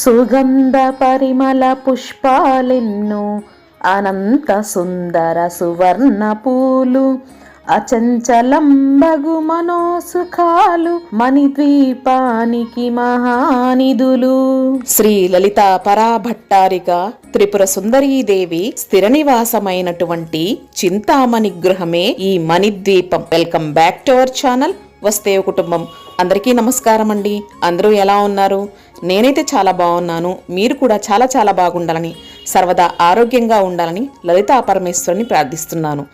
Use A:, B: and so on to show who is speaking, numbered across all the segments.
A: సుగంధ పరిమళ పుష్పాలెన్ను అనంత సుందర సువర్ణ పూలు అచంచలంబగు మనోసుఖాలు మణిద్వీపానికి మహానిధులు. శ్రీ లలిత పరాభట్టారిక త్రిపుర సుందరీదేవి స్థిర నివాసమైనటువంటి చింతామణి గృహమే ఈ Manidweepam. Welcome back to our channel వస్తే కుటుంబం. అందరికీ నమస్కారం అండి అందరూ ఎలా ఉన్నారు? నేనైతే చాలా బాగున్నాను మీరు కూడా చాలా చాలా బాగుండాలని సర్వదా ఆరోగ్యంగా ఉండాలని లలితా పరమేశ్వరుని ప్రార్థిస్తున్నాను.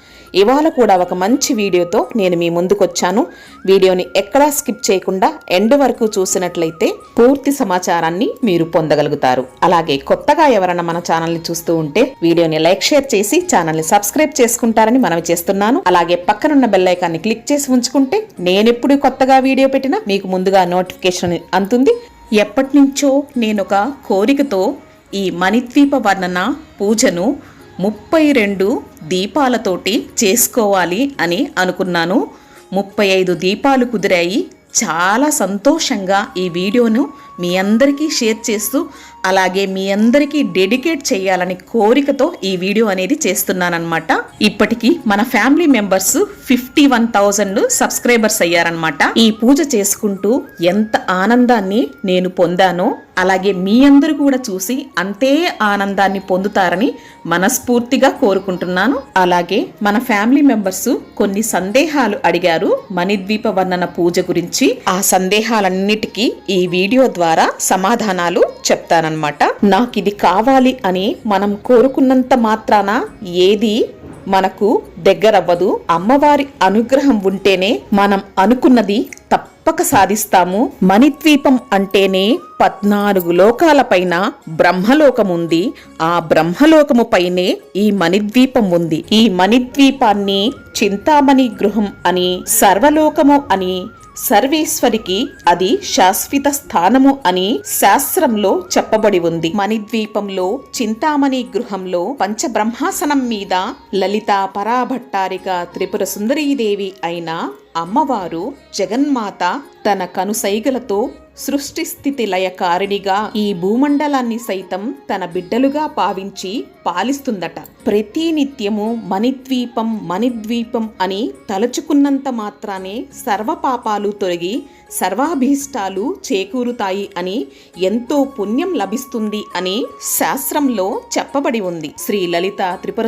A: ఇవాళ కూడా ఒక మంచి వీడియోతో నేను మీ ముందుకొచ్చాను. వీడియోని ఎక్కడా స్కిప్ చేయకుండా ఎండ్ వరకు చూసినట్లయితే పూర్తి సమాచారాన్ని మీరు పొందగలుగుతారు. అలాగే కొత్తగా ఎవరైనా మన ఛానల్ని చూస్తూ ఉంటే వీడియోని లైక్ షేర్ చేసి ఛానల్ని సబ్స్క్రైబ్ చేసుకుంటారని మనవి చేస్తున్నాను. అలాగే పక్కనున్న బెల్లైకాన్ని క్లిక్ చేసి ఉంచుకుంటే నేనెప్పుడు కొత్తగా వీడియో పెట్టినా మీకు ముందుగా నోటిఫికేషన్ అందుతుంది ఎప్పటి నుంచో నేను ఒక కోరికతో ఈ మణిద్వీప వర్ణన పూజను ముప్పై రెండు దీపాలతోటి చేసుకోవాలి అని అనుకున్నాను. ముప్పై ఐదు దీపాలు కుదిరాయి. చాలా సంతోషంగా ఈ వీడియోను మీ అందరికీ షేర్ చేస్తూ అలాగే మీ అందరికీ డెడికేట్ చేయాలని కోరికతో ఈ వీడియో అనేది చేస్తున్నానమాట ఇప్పటికీ మన family members fifty one thousand subscribers అయ్యారనమాట ఈ పూజ చేసుకుంటూ ఎంత ఆనందాన్ని నేను పొందానో అలాగే మీ అందరూ కూడా చూసి అంతే ఆనందాన్ని పొందుతారని మనస్ఫూర్తిగా కోరుకుంటున్నాను. అలాగే మన ఫ్యామిలీ మెంబర్స్ కొన్ని సందేహాలు అడిగారు మణిద్వీప వర్ణన పూజ గురించి. ఆ సందేహాలన్నిటికీ ఈ వీడియో ద్వారా సమాధానాలు చెప్తానన్నమాట. నాకు ఇది కావాలి అని మనం కోరుకున్నంత మాత్రాన ఏది మనకు దగ్గరవ్వదు. అమ్మవారి అనుగ్రహం ఉంటేనే మనం అనుకున్నది తప్పక సాధిస్తాము. మణిద్వీపం అంటేనే పద్నాలుగు లోకాలపైన బ్రహ్మలోకం ఉంది. ఆ బ్రహ్మలోకము పైనే ఈ మణిద్వీపం ఉంది. ఈ మణిద్వీపాన్ని చింతామణి గృహం అని సర్వలోకము అని సర్వేశ్వరికి అది శాశ్వత స్థానము అని శాస్త్రంలో చెప్పబడి ఉంది. మణిద్వీపంలో చింతామణి గృహంలో పంచబ్రహ్మాసనం మీద లలిత పరాభట్టారిక త్రిపుర సుందరీదేవి అయిన అమ్మవారు జగన్మాత తన కనుసైగలతో సృష్టి స్థితి లయకారిణిగా ఈ భూమండలాన్ని సైతం తన బిడ్డలుగా భావించి పాలిస్తుందట. ప్రతి నిత్యము మణిద్వీపం మణిద్వీపం అని తలుచుకున్నంత మాత్రానే సర్వపాపాలు తొలగి సర్వాభీష్టాలు చేకూరుతాయి అని ఎంతో పుణ్యం లభిస్తుంది అని శాస్త్రంలో చెప్పబడి ఉంది. శ్రీ లలిత త్రిపుర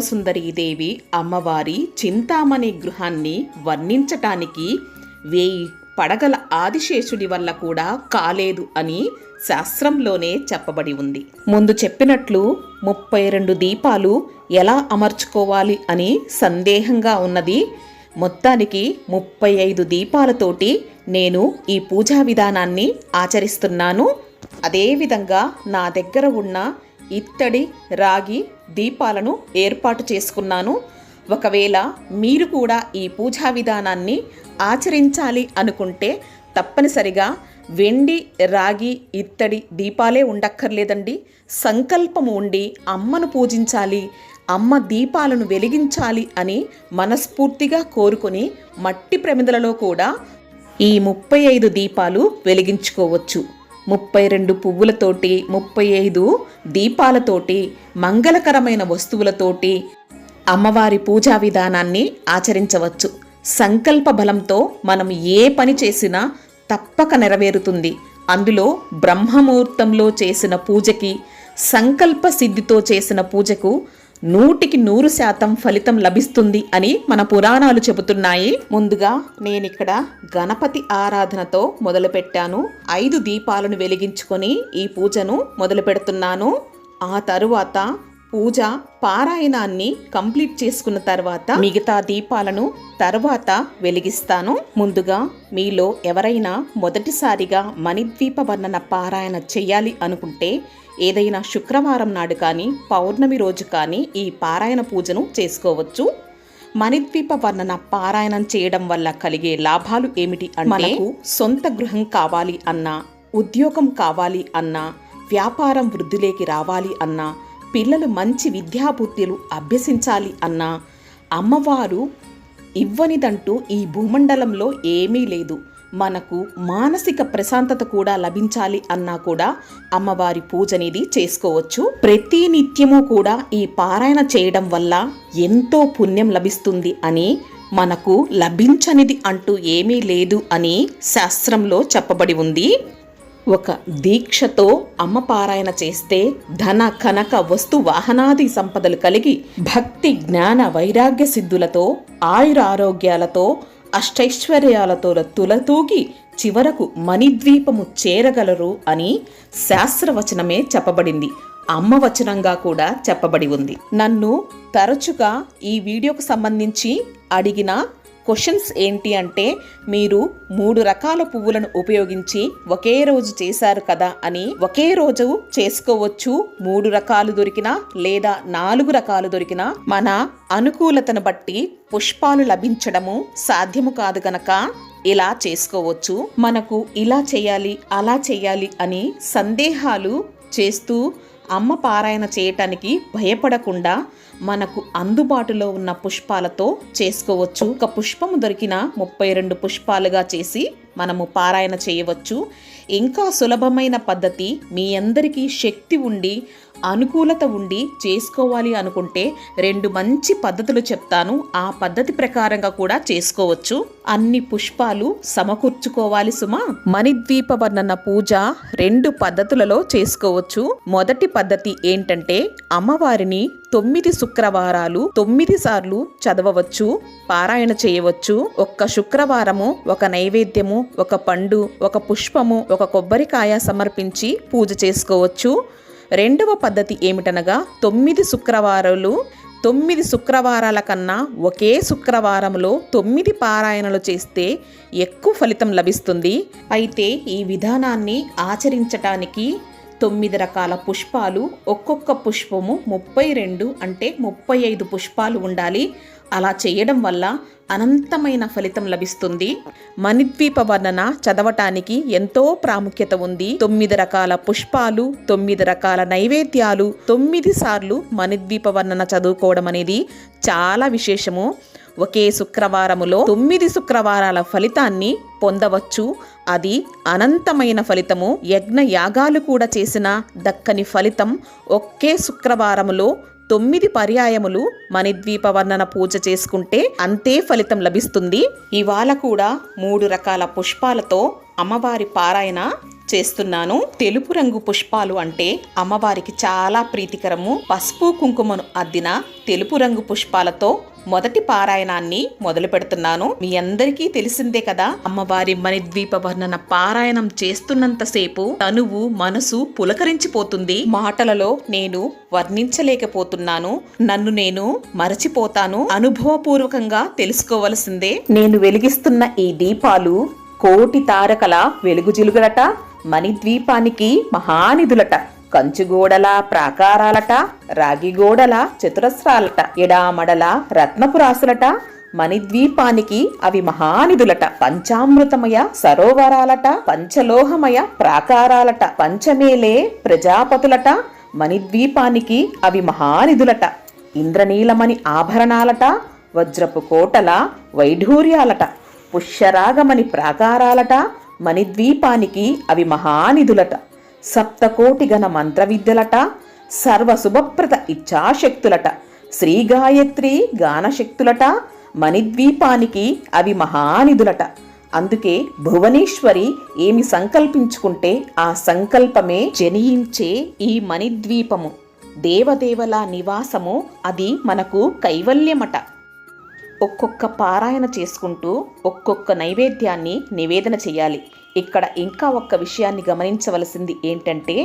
A: దేవి అమ్మవారి చింతామణి గృహాన్ని వర్ణించటానికి వేయి పడగల ఆదిశేషుడి వల్ల కూడా కాలేదు అని శాస్త్రంలోనే చెప్పబడి ఉంది. ముందు చెప్పినట్లు ముప్పై రెండు దీపాలు ఎలా అమర్చుకోవాలి అని సందేహంగా ఉన్నది. మొత్తానికి ముప్పై ఐదు దీపాలతోటి నేను ఈ పూజా విధానాన్ని ఆచరిస్తున్నాను. అదేవిధంగా నా దగ్గర ఉన్న ఇత్తడి రాగి దీపాలను ఏర్పాటు చేసుకున్నాను. ఒకవేళ మీరు కూడా ఈ పూజా విధానాన్ని ఆచరించాలి అనుకుంటే తప్పనిసరిగా వెండి రాగి ఇత్తడి దీపాలే ఉండక్కర్లేదండి. సంకల్పము ఉండి అమ్మను పూజించాలి అమ్మ దీపాలను వెలిగించాలి అని మనస్ఫూర్తిగా కోరుకొని మట్టి ప్రమిదలలో కూడా ఈ ముప్పై ఐదు దీపాలు వెలిగించుకోవచ్చు. ముప్పై రెండు పువ్వులతోటి ముప్పై ఐదు దీపాలతోటి మంగళకరమైన వస్తువులతోటి అమ్మవారి పూజా విధానాన్ని ఆచరించవచ్చు. సంకల్ప బలంతో మనం ఏ పని చేసినా తప్పక నెరవేరుతుంది. అందులో బ్రహ్మముహూర్తంలో చేసిన పూజకి సంకల్ప సిద్ధితో చేసిన పూజకు నూటికి నూరు శాతం ఫలితం లభిస్తుంది అని మన పురాణాలు చెబుతున్నాయి. ముందుగా నేనిక్కడ గణపతి ఆరాధనతో మొదలుపెట్టాను. ఐదు దీపాలను వెలిగించుకొని ఈ పూజను మొదలు పెడుతున్నాను ఆ తరువాత పూజ పారాయణాన్ని కంప్లీట్ చేసుకున్న తర్వాత మిగతా దీపాలను తర్వాత వెలిగిస్తాను. ముందుగా మీలో ఎవరైనా మొదటిసారిగా మణిద్వీప వర్ణన పారాయణ చేయాలి అనుకుంటే ఏదైనా శుక్రవారం నాడు కానీ పౌర్ణమి రోజు కానీ ఈ పారాయణ పూజను చేసుకోవచ్చు. మణిద్వీప వర్ణన పారాయణం చేయడం వల్ల కలిగే లాభాలు ఏమిటి అంటే మనకు సొంత గృహం కావాలి అన్నా ఉద్యోగం కావాలి అన్నా వ్యాపారం వృద్ధిలోకి రావాలి అన్నా పిల్లలు మంచి విద్యాబుద్ధులు అభ్యసించాలి అన్నా అమ్మవారు ఇవ్వనిదంటూ ఈ భూమండలంలో ఏమీ లేదు. మనకు మానసిక ప్రశాంతత కూడా లభించాలి అన్నా కూడా అమ్మవారి పూజనిది చేసుకోవచ్చు. ప్రతి నిత్యము కూడా ఈ పారాయణ చేయడం వల్ల ఎంతో పుణ్యం లభిస్తుంది అని మనకు లభించనిది అంటూ ఏమీ లేదు అని శాస్త్రంలో చెప్పబడి ఉంది. ఒక దీక్షతో అమ్మ పారాయణ చేస్తే ధన కనక వస్తు వాహనాది సంపదలు కలిగి భక్తి జ్ఞాన వైరాగ్య సిద్ధులతో ఆయురారోగ్యాలతో అష్టైశ్వర్యాలతో తులతూగి చివరకు మణిద్వీపము చేరగలరు అని శాస్త్రవచనమే చెప్పబడింది. అమ్మ వచనంగా కూడా చెప్పబడి ఉంది. నన్ను తరచుగా ఈ వీడియోకు సంబంధించి అడిగిన క్వశ్చన్స్ ఏంటి అంటే మీరు మూడు రకాల పువ్వులను ఉపయోగించి ఒకే రోజు చేశారు కదా అని ఒకే రోజు చేసుకోవచ్చు. మూడు రకాలు దొరికినా లేదా నాలుగు రకాలు దొరికినా మన అనుకూలతను బట్టి పుష్పాలు లభించడము సాధ్యము కాదు గనక ఇలా చేసుకోవచ్చు. మనకు ఇలా చేయాలి అలా చేయాలి అని సందేహాలు చేస్తూ అమ్మ పారాయణ చేయటానికి భయపడకుండా మనకు అందుబాటులో ఉన్న పుష్పాలతో చేసుకోవచ్చు. ఒక పుష్పము దొరికిన ముప్పై రెండు పుష్పాలుగా చేసి మనము పారాయణ చేయవచ్చు. ఇంకా సులభమైన పద్ధతి మీ అందరికీ శక్తి ఉండి అనుకూలత ఉండి చేసుకోవాలి అనుకుంటే రెండు మంచి పద్ధతులు చెప్తాను. ఆ పద్ధతి ప్రకారంగా కూడా చేసుకోవచ్చు. అన్ని పుష్పాలు సమకూర్చుకోవాలి సుమా. మణిద్వీప వర్ణన పూజ రెండు పద్ధతులలో చేసుకోవచ్చు. మొదటి పద్ధతి ఏంటంటే అమ్మవారిని తొమ్మిది శుక్రవారాలు తొమ్మిది సార్లు చదవవచ్చు పారాయణ చేయవచ్చు. ఒక్క శుక్రవారము ఒక నైవేద్యము ఒక పండు ఒక పుష్పము ఒక కొబ్బరికాయ సమర్పించి పూజ చేసుకోవచ్చు. రెండవ పద్ధతి ఏమిటనగా తొమ్మిది శుక్రవారాలు తొమ్మిది శుక్రవారాల కన్నా ఒకే శుక్రవారంలో తొమ్మిది పారాయణలు చేస్తే ఎక్కువ ఫలితం లభిస్తుంది. అయితే ఈ విధానాన్ని ఆచరించటానికి తొమ్మిది రకాల పుష్పాలు ఒక్కొక్క పుష్పము ముప్పై రెండు అంటే ముప్పై ఐదు పుష్పాలు ఉండాలి. అలా చేయడం వల్ల అనంతమైన ఫలితం లభిస్తుంది. మణిద్వీప వర్ణన చదవటానికి ఎంతో ప్రాముఖ్యత ఉంది. తొమ్మిది రకాల పుష్పాలు తొమ్మిది రకాల నైవేద్యాలు తొమ్మిది సార్లు మణిద్వీప వర్ణన చదువుకోవడం అనేది చాలా విశేషము. ఒకే శుక్రవారములో తొమ్మిది శుక్రవారాల ఫలితాన్ని పొందవచ్చు. అది అనంతమైన ఫలితము. యజ్ఞ యాగాలు కూడా చేసిన దక్కని ఫలితం. ఒకే శుక్రవారములో తొమ్మిది పర్యాయములు మణిద్వీప వర్ణన పూజ చేసుకుంటే అంతే ఫలితం లభిస్తుంది. ఇవాళ కూడా మూడు రకాల పుష్పాలతో అమ్మవారి పారాయణ చేస్తున్నాను. తెలుపు రంగు పుష్పాలు అంటే అమ్మవారికి చాలా ప్రీతికరము. పసుపు కుంకుమను అద్దిన తెలుపు రంగు పుష్పాలతో మొదటి పారాయణాన్ని మొదలు పెడుతున్నాను. మీ అందరికీ తెలిసిందే కదా అమ్మవారి మణిద్వీప వర్ణన పారాయణం చేస్తున్నంతసేపు తనువు మనసు పులకరించిపోతుంది. మాటలలో నేను వర్ణించలేకపోతున్నాను. నన్ను నేను మరచిపోతాను. అనుభవపూర్వకంగా తెలుసుకోవలసిందే. నేను వెలిగిస్తున్న ఈ దీపాలు కోటి తారకల వెలుగు జిలుగులట మణిద్వీపానికి మహానిధులట కంచుగోడల ప్రాకారాలట రాగిగోడల చతురస్రాలట ఎడామడల రత్నపురాసులట మణిద్వీపానికి అవి మహానిధులట పంచామృతమయ సరోవరాలట పంచలోహమయ ప్రాకారాలట పంచమేలే ప్రజాపతులట మణిద్వీపానికి అవి మహానిధులట ఇంద్రనీలమణి ఆభరణాలట వజ్రపు కోటల వైఢూర్యాలట. పుష్యరాగమని ప్రాకారాలట మణిద్వీపానికి అవి మహానిధులట. సప్తకోటి సప్తకోటిగణ మంత్రవిద్యలట సర్వశుభప్రద ఇచ్ఛాశక్తులట. శ్రీగాయత్రి గానశక్తులట మణిద్వీపానికి అవి మహానిధులట. అందుకే భువనేశ్వరి ఏమి సంకల్పించుకుంటే ఆ సంకల్పమే జనియించే ఈ మణిద్వీపము. దేవదేవల నివాసము అది మనకు కైవల్యమట. ఒక్కొక్క పారాయణ చేసుకుంటూ ఒక్కొక్క నైవేద్యాన్ని నివేదన చేయాలి. ఇక్కడ ఇంకా ఒక్క విషయాన్ని గమనించవలసింది ఏంటంటే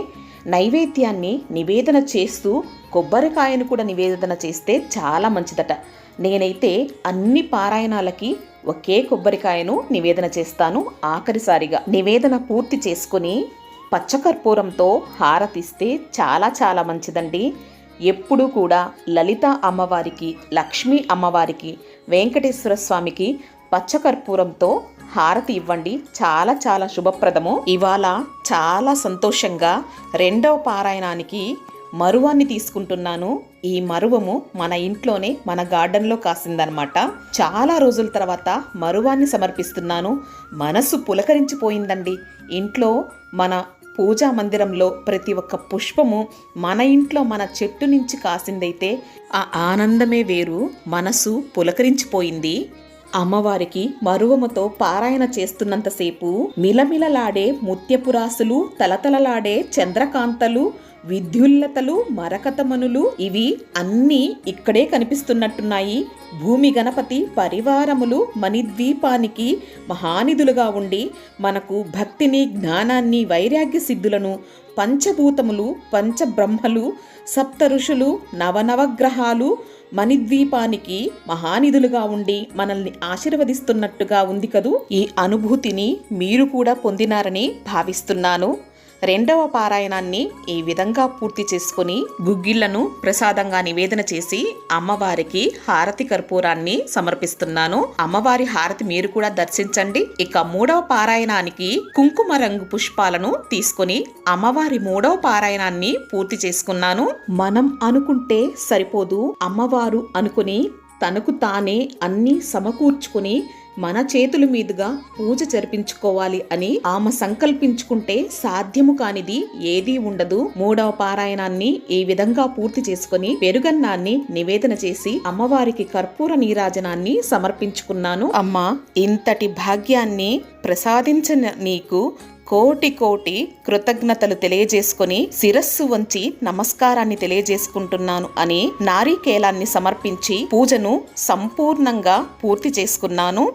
A: నైవేద్యాన్ని నివేదన చేస్తూ కొబ్బరికాయను కూడా నివేదన చేస్తే చాలా మంచిదట. నేనైతే అన్ని పారాయణాలకి ఒకే కొబ్బరికాయను నివేదన చేస్తాను ఆఖరిసారిగా. నివేదన పూర్తి చేసుకుని పచ్చకర్పూరంతో హారతిస్తే చాలా చాలా మంచిదండి. ఎప్పుడూ కూడా లలిత అమ్మవారికి లక్ష్మీ అమ్మవారికి వెంకటేశ్వర స్వామికి పచ్చకర్పూరంతో హారతి ఇవ్వండి. చాలా చాలా శుభప్రదము. ఇవాళ చాలా సంతోషంగా రెండవ పారాయణానికి మరువాన్ని తీసుకుంటున్నాను. ఈ మరువము మన ఇంట్లోనే మన గార్డెన్లో కాసిందనమాట. చాలా రోజుల తర్వాత మరువాన్ని సమర్పిస్తున్నాను. మనసు పులకరించిపోయిందండి. ఇంట్లో మన పూజా మందిరంలో ప్రతి ఒక్క పుష్పము మన ఇంట్లో మన చెట్టు నుంచి కాసిందైతే ఆ ఆనందమే వేరు. మనసు పులకరించిపోయింది. అమ్మవారికి మరువముతో పారాయణ చేస్తున్నంతసేపు మిలమిలలాడే ముత్యపురాసులు తలతలలాడే చంద్రకాంతలు విద్యుల్లతలు మరకతమనులు ఇవి అన్నీ ఇక్కడే కనిపిస్తున్నట్టున్నాయి. భూమి గణపతి పరివారములు మణిద్వీపానికి మహానిధులుగా ఉండి మనకు భక్తిని జ్ఞానాన్ని వైరాగ్య సిద్ధులను పంచభూతములు పంచబ్రహ్మలు సప్త ఋషులు నవనవగ్రహాలు మణిద్వీపానికి మహానిధులుగా ఉండి మనల్ని ఆశీర్వదిస్తున్నట్టుగా ఉంది కదూ? ఈ అనుభూతిని మీరు కూడా పొందినారని భావిస్తున్నాను. రెండవ పారాయణాన్ని ఈ విధంగా పూర్తి చేసుకుని గుగ్గిళ్ళను ప్రసాదంగా నివేదన చేసి అమ్మవారికి హారతి కర్పూరాన్ని సమర్పిస్తున్నాను. అమ్మవారి హారతి మీరు కూడా దర్శించండి. ఇక మూడవ పారాయణానికి కుంకుమ రంగు పుష్పాలను తీసుకొని అమ్మవారి మూడవ పారాయణాన్ని పూర్తి చేసుకున్నాను. మనం అనుకుంటే సరిపోదు. అమ్మవారు అనుకుని తనకు తానే అన్నీ సమకూర్చుకుని మన చేతుల మీదుగా పూజ జరిపించుకోవాలి అని ఆమె సంకల్పించుకుంటే సాధ్యము కానిది ఏదీ ఉండదు. మూడవ పారాయణాన్ని ఈ విధంగా పూర్తి చేసుకుని పెరుగన్నాన్ని నివేదన చేసి అమ్మవారికి కర్పూర నీరాజనాన్ని సమర్పించుకున్నాను. అమ్మ ఇంతటి భాగ్యాన్ని ప్రసాదించిన నీకు కోటి కోటి కృతజ్ఞతలు తెలియజేసుకొని శిరస్సు వంచి నమస్కారాన్ని తెలియజేసుకుంటున్నాను అని నారీకేలాన్ని సమర్పించి పూజను సంపూర్ణంగా పూర్తి చేసుకున్నాను.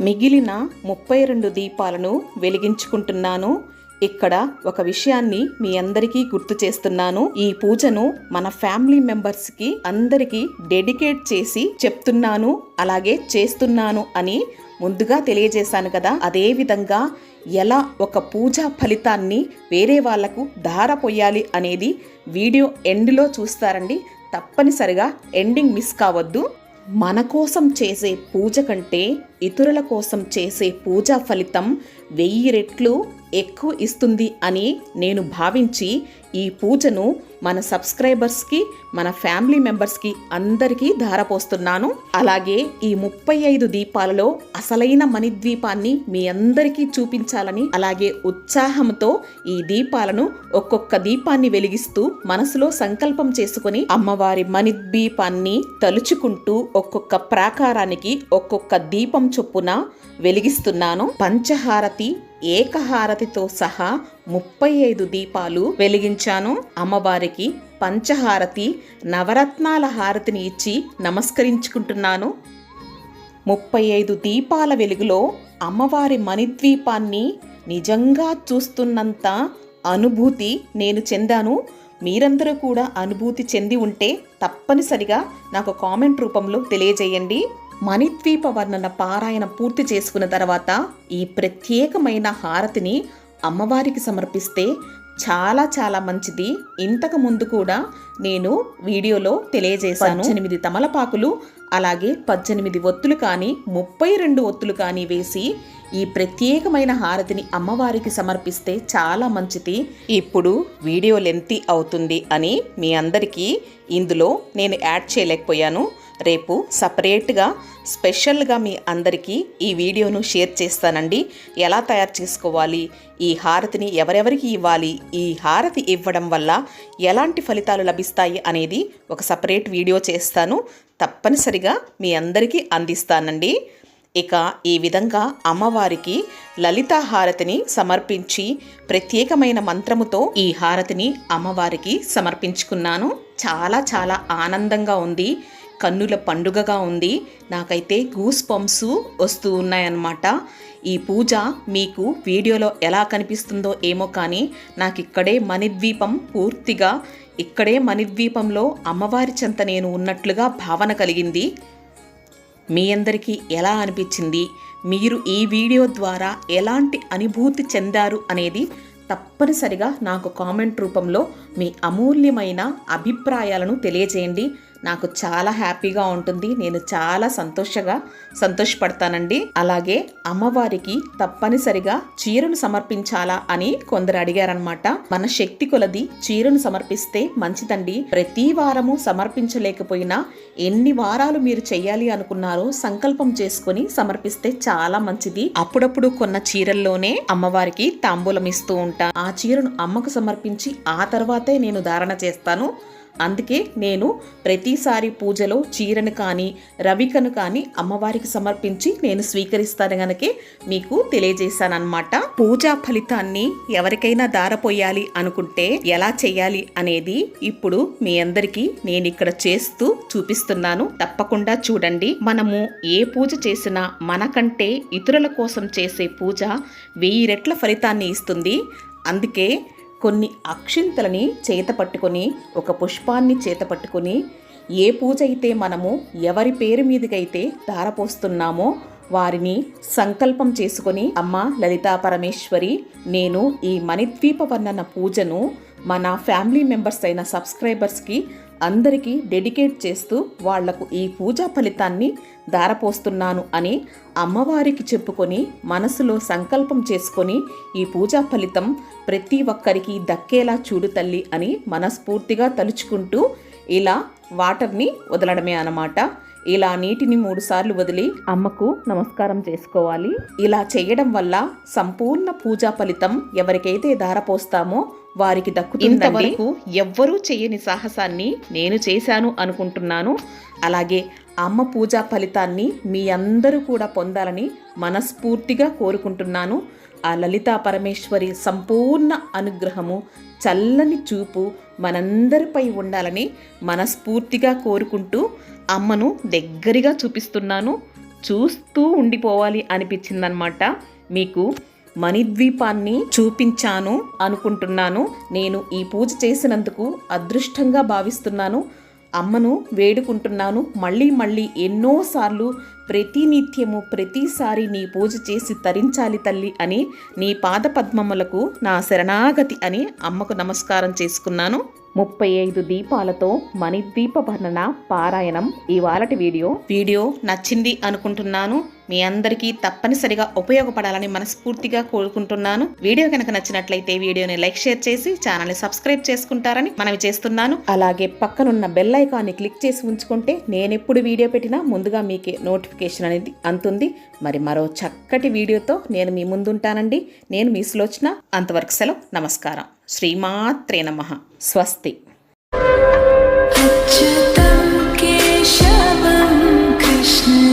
A: మిగిలిన ముప్పై రెండు దీపాలను వెలిగించుకుంటున్నాను. ఇక్కడ ఒక విషయాన్ని మీ అందరికీ గుర్తు చేస్తున్నాను. ఈ పూజను మన ఫ్యామిలీ మెంబర్స్కి అందరికీ డెడికేట్ చేసి చెప్తున్నాను అలాగే చేస్తున్నాను అని ముందుగా తెలియజేశాను కదా. అదే విధంగా ఎలా ఒక పూజా ఫలితాన్ని వేరే వాళ్ళకు ధార పొయ్యాలి అనేది వీడియో ఎండ్లో చూస్తారండి. తప్పనిసరిగా ఎండింగ్ మిస్ కావద్దు. మన కోసం చేసే పూజ కంటే ఇతరుల కోసం చేసే పూజా ఫలితం వెయ్యి రెట్లు ఎక్కువ ఇస్తుంది అని నేను భావించి ఈ పూజను మన సబ్స్క్రైబర్స్కి మన ఫ్యామిలీ మెంబర్స్కి అందరికీ ధారపోస్తున్నాను. అలాగే ఈ ముప్పై ఐదు దీపాలలో అసలైన మణిద్వీపాన్ని మీ అందరికీ చూపించాలని అలాగే ఉత్సాహంతో ఈ దీపాలను ఒక్కొక్క దీపాన్ని వెలిగిస్తూ మనసులో సంకల్పం చేసుకుని అమ్మవారి మణిద్వీపాన్ని తలుచుకుంటూ ఒక్కొక్క ప్రాకారానికి ఒక్కొక్క దీపం చొప్పున వెలిగిస్తున్నాను. పంచహారతి ఏకహారతితో సహా ముప్పై ఐదు దీపాలు వెలిగించాను. అమ్మవారికి పంచహారతి నవరత్నాల హారతిని ఇచ్చి నమస్కరించుకుంటున్నాను. ముప్పై ఐదు దీపాల వెలుగులో అమ్మవారి మణిద్వీపాన్ని నిజంగా చూస్తున్నంత అనుభూతి నేను చెందాను. మీరందరూ కూడా అనుభూతి చెంది ఉంటే తప్పనిసరిగా నాకు కామెంట్ రూపంలో తెలియజేయండి. మణిద్వీప వర్ణన పారాయణ పూర్తి చేసుకున్న తర్వాత ఈ ప్రత్యేకమైన హారతిని అమ్మవారికి సమర్పిస్తే చాలా చాలా మంచిది. ఇంతకు ముందు కూడా నేను వీడియోలో తెలియజేశాను. ఎనిమిది తమలపాకులు అలాగే పద్దెనిమిది ఒత్తులు కానీ ముప్పై రెండు ఒత్తులు కానీ వేసి ఈ ప్రత్యేకమైన హారతిని అమ్మవారికి సమర్పిస్తే చాలా మంచిది. ఇప్పుడు వీడియో లెంతి అవుతుంది అని మీ అందరికీ ఇందులో నేను యాడ్ చేయలేకపోయాను. రేపు సపరేట్గా స్పెషల్గా మీ అందరికీ ఈ వీడియోను షేర్ చేస్తానండి. ఎలా తయారు చేసుకోవాలి? ఈ హారతిని ఎవరెవరికి ఇవ్వాలి? ఈ హారతి ఇవ్వడం వల్ల ఎలాంటి ఫలితాలు లభిస్తాయి అనేది ఒక సపరేట్ వీడియో చేస్తాను. తప్పనిసరిగా మీ అందరికీ అందిస్తానండి. ఇక ఈ విధంగా అమ్మవారికి లలిత హారతిని సమర్పించి ప్రత్యేకమైన మంత్రముతో ఈ హారతిని అమ్మవారికి సమర్పించుకున్నాను. చాలా చాలా ఆనందంగా ఉంది. కన్నుల పండుగగా ఉంది. నాకైతే గూస్ పంప్స్ వస్తూ ఉన్నాయన్నమాట. ఈ పూజ మీకు వీడియోలో ఎలా కనిపిస్తుందో ఏమో కానీ నాకు ఇక్కడే మణిద్వీపం పూర్తిగా ఇక్కడే మణిద్వీపంలో అమ్మవారి చెంత నేను ఉన్నట్లుగా భావన కలిగింది. మీ అందరికీ ఎలా అనిపించింది? మీరు ఈ వీడియో ద్వారా ఎలాంటి అనుభూతి చెందారు అనేది తప్పనిసరిగా నాకు కామెంట్ రూపంలో మీ అమూల్యమైన అభిప్రాయాలను తెలియజేయండి. నాకు చాలా హ్యాపీగా ఉంటుంది. నేను చాలా సంతోషంగా సంతోషపడతానండి. అలాగే అమ్మవారికి తప్పనిసరిగా చీరను సమర్పించాలా అని కొందరు అడిగారనమాట మన శక్తి కొలది చీరను సమర్పిస్తే మంచిదండి. ప్రతి వారము సమర్పించలేకపోయినా ఎన్ని వారాలు మీరు చేయాలి అనుకున్నారో సంకల్పం చేసుకొని సమర్పిస్తే చాలా మంచిది. అప్పుడప్పుడు కొన్న చీరల్లోనే అమ్మవారికి తాంబూలం ఇస్తూ ఉంటా. ఆ చీరను అమ్మకు సమర్పించి ఆ తర్వాతే నేను ధారణ చేస్తాను. అందుకే నేను ప్రతిసారి పూజలో చీరను కానీ రవికను కానీ అమ్మవారికి సమర్పించి నేను స్వీకరిస్తాను గనకే మీకు తెలియజేశానమాట పూజా ఫలితాన్ని ఎవరికైనా దారపోయాలి అనుకుంటే ఎలా చేయాలి అనేది ఇప్పుడు మీ అందరికీ నేను ఇక్కడ చేస్తూ చూపిస్తున్నాను. తప్పకుండా చూడండి. మనము ఏ పూజ చేసినా మనకంటే ఇతరుల కోసం చేసే పూజ వెయ్యి రెట్ల ఫలితాన్ని ఇస్తుంది. అందుకే కొన్ని అక్షింతలని చేత పట్టుకొని ఒక పుష్పాన్ని చేత పట్టుకొని ఏ పూజ అయితే మనము ఎవరి పేరు మీదకైతే ధారపోస్తున్నామో వారిని సంకల్పం చేసుకొని అమ్మ లలితా పరమేశ్వరి నేను ఈ మణిద్వీప వర్ణన పూజను మన ఫ్యామిలీ మెంబర్స్ అయిన సబ్స్క్రైబర్స్కి అందరికీ డెడికేట్ చేస్తూ వాళ్ళకు ఈ పూజా ఫలితాన్ని దారపోస్తున్నాను అని అమ్మవారికి చెప్పుకొని మనసులో సంకల్పం చేసుకొని ఈ పూజా ఫలితం ప్రతి ఒక్కరికి దక్కేలా చూడు తల్లి అని మనస్ఫూర్తిగా తలుచుకుంటూ ఇలా వాటర్ని వదలడమే అన్నమాట. ఇలా నీటిని మూడుసార్లు వదిలి అమ్మకు నమస్కారం చేసుకోవాలి. ఇలా చేయడం వల్ల సంపూర్ణ పూజా ఫలితం ఎవరికైతే దారపోస్తామో వారికి దక్కుతుంది ఇంతవరకు ఎవ్వరూ చేయని సాహసాన్ని నేను చేశాను అనుకుంటున్నాను. అలాగే అమ్మ పూజా ఫలితాన్ని మీ అందరూ కూడా పొందాలని మనస్ఫూర్తిగా కోరుకుంటున్నాను. ఆ లలితా పరమేశ్వరి సంపూర్ణ అనుగ్రహము చల్లని చూపు మనందరిపై ఉండాలని మనస్ఫూర్తిగా కోరుకుంటూ అమ్మను దగ్గరగా చూపిస్తున్నాను. చూస్తూ ఉండిపోవాలి అనిపించిందనమాట. మీకు మణిద్వీపాన్ని చూపించాను అనుకుంటున్నాను. నేను ఈ పూజ చేసినందుకు అదృష్టంగా భావిస్తున్నాను. అమ్మను వేడుకుంటున్నాను. మళ్ళీ మళ్ళీ ఎన్నోసార్లు ప్రతినిత్యము ప్రతిసారి నీ పూజ చేసి తరించాలి తల్లి అని నీ పాద పద్మములకు నా శరణాగతి అని అమ్మకు నమస్కారం చేసుకున్నాను. ముప్పై ఐదు దీపాలతో మణిద్వీప వర్ణన పారాయణం ఇవాళటి వీడియో. వీడియో నచ్చింది అనుకుంటున్నాను. మీ అందరికీ తప్పనిసరిగా ఉపయోగపడాలని మనస్ఫూర్తిగా కోరుకుంటున్నాను వీడియో కనుక నచ్చినట్లయితే వీడియోని లైక్ షేర్ చేసి ఛానల్ని సబ్స్క్రైబ్ చేసుకుంటారని మనవి చేస్తున్నాను అలాగే పక్కనున్న బెల్ ఐకాన్ని క్లిక్ చేసి ఉంచుకుంటే నేనెప్పుడు వీడియో పెట్టినా ముందుగా మీకే నోటిఫికేషన్ అనేది అందుతుంది మరి మరో చక్కటి వీడియోతో నేను మీ ముందుంటానండి నేను మీ సులోచన అంతవరకు సెలవు నమస్కారం శ్రీమాత్రే నమ స్వస్తి
B: अच्युतं केशवं कृष्ण